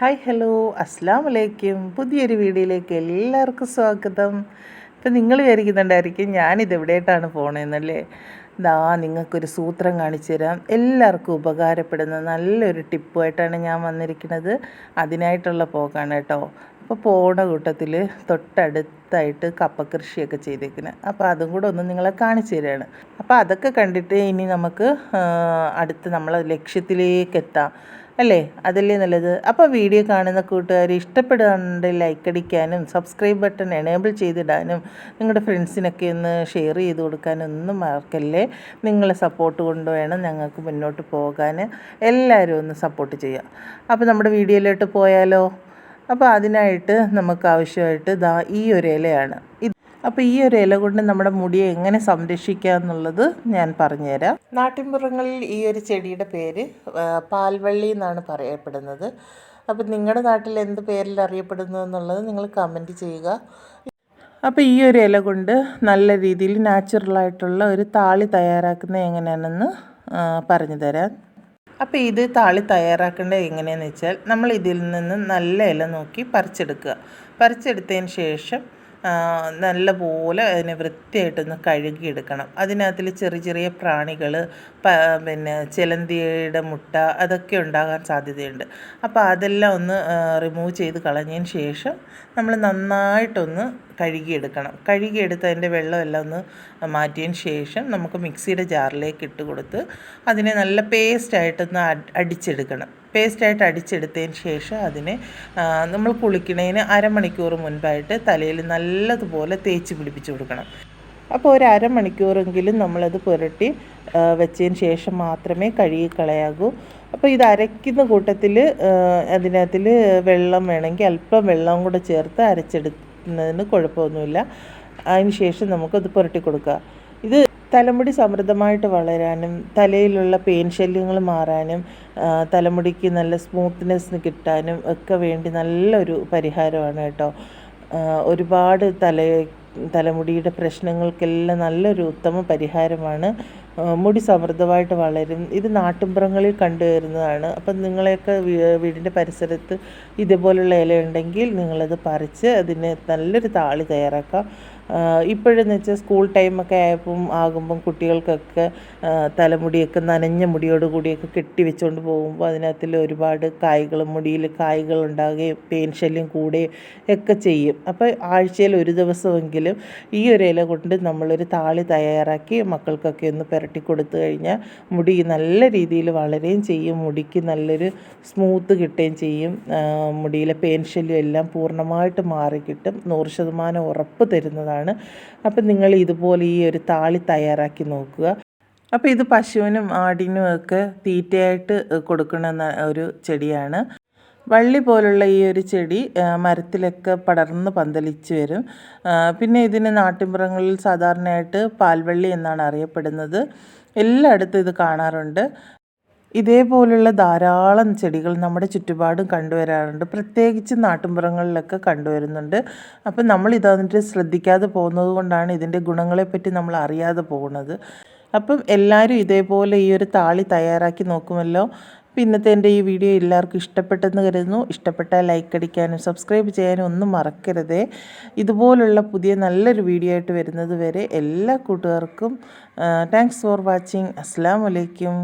Hi hello. അസ്സാം വലൈക്കും പുതിയൊരു വീഡിയോയിലേക്ക് എല്ലാവർക്കും സ്വാഗതം. ഇപ്പം നിങ്ങൾ വിചാരിക്കുന്നുണ്ടായിരിക്കും ഞാനിത് എവിടെയായിട്ടാണ് പോണേന്നല്ലേ? ദാ നിങ്ങൾക്കൊരു സൂത്രം കാണിച്ചു തരാം. എല്ലാവർക്കും ഉപകാരപ്പെടുന്ന നല്ലൊരു ടിപ്പുമായിട്ടാണ് ഞാൻ വന്നിരിക്കുന്നത്. അതിനായിട്ടുള്ള പോക്കാണ് കേട്ടോ. അപ്പോൾ പോണ കൂട്ടത്തിൽ തൊട്ടടുത്തായിട്ട് കപ്പ കൃഷിയൊക്കെ ചെയ്തേക്കുന്നത് അപ്പോൾ അതും കൂടെ ഒന്ന് നിങ്ങളെ കാണിച്ചു തരികയാണ് അപ്പോൾ അതൊക്കെ കണ്ടിട്ട് ഇനി നമുക്ക് അടുത്ത് നമ്മളെ ലക്ഷ്യത്തിലേക്ക് എത്താം. അല്ലേ? അതല്ലേ നല്ലത്. അപ്പോൾ വീഡിയോ കാണുന്ന കൂട്ടുകാർ ഇഷ്ടപ്പെടുകയാണെങ്കിൽ ലൈക്ക് അടിക്കാനും സബ്സ്ക്രൈബ് ബട്ടൺ എനേബിൾ ചെയ്തിടാനും നിങ്ങളുടെ ഫ്രണ്ട്സിനൊക്കെ ഒന്ന് ഷെയർ ചെയ്ത് കൊടുക്കാനും ഒന്നും മറക്കല്ലേ. നിങ്ങളെ സപ്പോർട്ട് കൊണ്ട് വേണം ഞങ്ങൾക്ക് മുന്നോട്ട് പോകാൻ എല്ലാവരും ഒന്ന് സപ്പോർട്ട് ചെയ്യുക. അപ്പോൾ നമ്മുടെ വീഡിയോയിലോട്ട് പോയാലോ? അപ്പോൾ അതിനായിട്ട് നമുക്ക് ആവശ്യമായിട്ട് ദാ ഈ ഒരു ഇലയാണ്. അപ്പോൾ ഈ ഒരു ഇല കൊണ്ട് നമ്മുടെ മുടിയെ എങ്ങനെ സംരക്ഷിക്കുക എന്നുള്ളത് ഞാൻ പറഞ്ഞുതരാം. നാട്ടിൻപുറങ്ങളിൽ ഈ ഒരു ചെടിയുടെ പേര് പാൽവള്ളി എന്നാണ് പറയപ്പെടുന്നത്. അപ്പോൾ നിങ്ങളുടെ നാട്ടിൽ എന്ത് പേരിൽ അറിയപ്പെടുന്നു എന്നുള്ളത് നിങ്ങൾ കമന്റ് ചെയ്യുക. അപ്പോൾ ഈ ഒരു ഇല കൊണ്ട് നല്ല രീതിയിൽ നാച്ചുറലായിട്ടുള്ള ഒരു താളി തയ്യാറാക്കുന്നത് എങ്ങനെയാണെന്ന് പറഞ്ഞു തരാം. അപ്പോൾ ഇത് താളി തയ്യാറാക്കേണ്ടത് എങ്ങനെയാണെന്ന് വെച്ചാൽ നമ്മൾ ഇതിൽ നിന്ന് നല്ല ഇല നോക്കി പറിച്ചെടുക്കുക. പറിച്ചെടുത്തതിന് ശേഷം നല്ലപോലെ അതിനെ വൃത്തിയായിട്ടൊന്ന് കഴുകിയെടുക്കണം. അതിനകത്തിൽ ചെറിയ ചെറിയ പ്രാണികൾ പിന്നെ ചിലന്തിയുടെ മുട്ട അതൊക്കെ ഉണ്ടാകാൻ സാധ്യതയുണ്ട്. അപ്പോൾ അതെല്ലാം ഒന്ന് റിമൂവ് ചെയ്ത് കളഞ്ഞതിന് ശേഷം നമ്മൾ നന്നായിട്ടൊന്ന് കഴുകിയെടുക്കണം. കഴുകിയെടുത്ത് അതിന്റെ വെള്ളമെല്ലാം ഒന്ന് മാറ്റിയതിന് ശേഷം നമുക്ക് മിക്സിയുടെ ജാറിലേക്ക് ഇട്ട് കൊടുത്ത് അതിനെ നല്ല പേസ്റ്റായിട്ടൊന്ന് അടി- അടിച്ചെടുക്കണം. പേസ്റ്റായിട്ട് അടിച്ചെടുത്തതിന് ശേഷം അതിനെ നമ്മൾ കുളിക്കണതിന് അരമണിക്കൂർ മുൻപായിട്ട് തലയിൽ നല്ലതുപോലെ തേച്ച് പിടിപ്പിച്ച് കൊടുക്കണം. അപ്പോൾ ഒരു അരമണിക്കൂറെങ്കിലും നമ്മളത് പുരട്ടി വെച്ചതിന് ശേഷം മാത്രമേ കഴുകി കളയാകൂ. അപ്പോൾ ഇത് അരയ്ക്കുന്ന കൂട്ടത്തിൽ അതിനകത്തിൽ വെള്ളം വേണമെങ്കിൽ അല്പം വെള്ളം കൂടെ ചേർത്ത് അരച്ചെടുക്കുന്നതിന് കുഴപ്പമൊന്നുമില്ല. അതിന് ശേഷം നമുക്കത് പുരട്ടി കൊടുക്കുക ഇത് തലമുടി സമൃദ്ധമായിട്ട് വളരാനും തലയിലുള്ള പെയിൻ ശല്യങ്ങൾ മാറാനും തലമുടിക്ക് നല്ല സ്മൂത്ത്നെസ് കിട്ടാനും ഒക്കെ വേണ്ടി നല്ലൊരു പരിഹാരമാണ് കേട്ടോ. ഒരുപാട് തല തലമുടിയുടെ പ്രശ്നങ്ങൾക്കെല്ലാം നല്ലൊരു ഉത്തമ പരിഹാരമാണ്. മുടി സമൃദ്ധമായിട്ട് വളരും. ഇത് നാട്ടിൻപുറങ്ങളിൽ കണ്ടുവരുന്നതാണ്. അപ്പം നിങ്ങളെയൊക്കെ വീടിന്റെ പരിസരത്ത് ഇതുപോലുള്ള ഇല ഉണ്ടെങ്കിൽ നിങ്ങളത് പറിച്ച് അതിന് നല്ലൊരു താളി തയ്യാറാക്കാം. ഇപ്പോഴെന്ന് വെച്ചാൽ സ്കൂൾ ടൈമൊക്കെ ആയപ്പം ആകുമ്പം കുട്ടികൾക്കൊക്കെ തലമുടിയൊക്കെ നനഞ്ഞ മുടിയോട് കൂടിയൊക്കെ കെട്ടി വെച്ചുകൊണ്ട് പോകുമ്പോൾ അതിനകത്തിൽ ഒരുപാട് കായ്കൾ മുടിയിൽ കായ്കൾ ഉണ്ടാകുകയും പെയിൻ ശല്യം കൂടുകയും ഒക്കെ ചെയ്യും. അപ്പോൾ ആഴ്ചയിൽ ഒരു ദിവസമെങ്കിലും ഈ ഒരു ഇല കൊണ്ട് നമ്മളൊരു താളി തയ്യാറാക്കി മക്കൾക്കൊക്കെ ഒന്ന് പുരട്ടി കൊടുത്തു കഴിഞ്ഞാൽ മുടി നല്ല രീതിയിൽ വളരുകയും ചെയ്യും. മുടിക്ക് നല്ലൊരു സ്മൂത്ത് കിട്ടുകയും ചെയ്യും. മുടിയിലെ ശല്യം എല്ലാം പൂർണമായിട്ട് മാറിക്കിട്ടും. നൂറ് ശതമാനം ഉറപ്പ് തരുന്നതാണ്. അപ്പം നിങ്ങൾ ഇതുപോലെ ഈ ഒരു താളി തയ്യാറാക്കി നോക്കുക. അപ്പോൾ ഇത് പശുവിനും ആടിനും ഒക്കെ തീറ്റയായിട്ട് കൊടുക്കുന്ന ഒരു ചെടിയാണ്. വള്ളി പോലുള്ള ഈ ഒരു ചെടി മരത്തിലൊക്കെ പടർന്ന് പന്തലിച്ച് വരും. പിന്നെ ഇതിന് നാട്ടിൻപുറങ്ങളിൽ സാധാരണയായിട്ട് പാൽവള്ളി എന്നാണ് അറിയപ്പെടുന്നത്. എല്ലായിടത്തും ഇത് കാണാറുണ്ട്. ഇതേപോലുള്ള ധാരാളം ചെടികൾ നമ്മുടെ ചുറ്റുപാടും കണ്ടുവരാറുണ്ട്. പ്രത്യേകിച്ച് നാട്ടിൻപുറങ്ങളിലൊക്കെ കണ്ടുവരുന്നുണ്ട്. അപ്പം നമ്മൾ ഇതന്നിട്ട് ശ്രദ്ധിക്കാതെ പോകുന്നത് കൊണ്ടാണ് ഇതിന്റെ ഗുണങ്ങളെപ്പറ്റി നമ്മൾ അറിയാതെ പോകുന്നത്. അപ്പം എല്ലാവരും ഇതേപോലെ ഈ ഒരു താളി തയ്യാറാക്കി നോക്കുമല്ലോ. അപ്പോൾ ഇന്നത്തെ എന്റെ ഈ വീഡിയോ എല്ലാവർക്കും ഇഷ്ടപ്പെട്ടെന്ന് കരുതുന്നു. ഇഷ്ടപ്പെട്ടാൽ ലൈക്ക് അടിക്കാനും സബ്സ്ക്രൈബ് ചെയ്യാനും ഒന്നും മറക്കരുതേ. ഇതുപോലുള്ള പുതിയ നല്ലൊരു വീഡിയോ ആയിട്ട് വരുന്നത് വരെ എല്ലാ കൂട്ടുകാർക്കും താങ്ക്സ് ഫോർ വാച്ചിങ് അസ്സാം വലൈക്കും